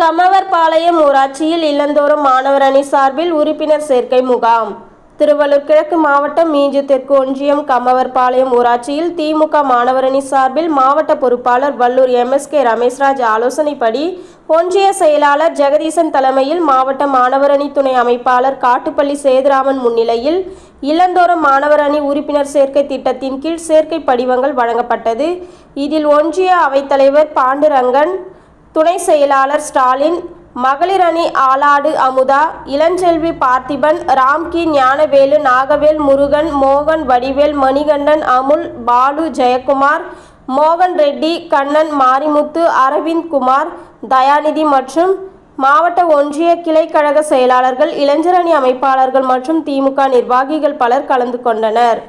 கமவர்பாளையம் ஊராட்சியில் இல்லந்தோறும் மாணவர் அணி சார்பில் உறுப்பினர் சேர்க்கை முகாம். திருவள்ளூர் கிழக்கு மாவட்டம் மீஞ்சு தெற்கு ஒன்றியம் கமவர்பாளையம் ஊராட்சியில் திமுக மாணவரணி சார்பில் மாவட்ட பொறுப்பாளர் வல்லூர் எம்எஸ்கே ரமேஷ்ராஜ் ஆலோசனைப்படி ஒன்றிய செயலாளர் ஜெகதீசன் தலைமையில் மாவட்ட மாணவரணி துணை அமைப்பாளர் காட்டுப்பள்ளி சேதுராமன் முன்னிலையில் இளந்தோறும் மாணவர் அணி உறுப்பினர் சேர்க்கை திட்டத்தின் கீழ் சேர்க்கை படிவங்கள் வழங்கப்பட்டது. இதில் ஒன்றிய அவைத்தலைவர் பாண்டுரங்கன் துணை செயலாளர் ஸ்டாலின் மகளிர் அணி ஆலாடு அமுதா இளஞ்செல்வி பார்த்திபன் ராம்கி ஞானவேலு நாகவேல் முருகன் மோகன் வடிவேல் மணிகண்டன் அமுல் பாலு ஜெயக்குமார் மோகன் ரெட்டி கண்ணன் மாரிமுத்து அரவிந்த் குமார் தயாநிதி மற்றும் மாவட்ட ஒன்றிய கிளைக்கழக செயலாளர்கள் இளைஞரணி அமைப்பாளர்கள் மற்றும் திமுக நிர்வாகிகள் பலர் கலந்து கொண்டனர்.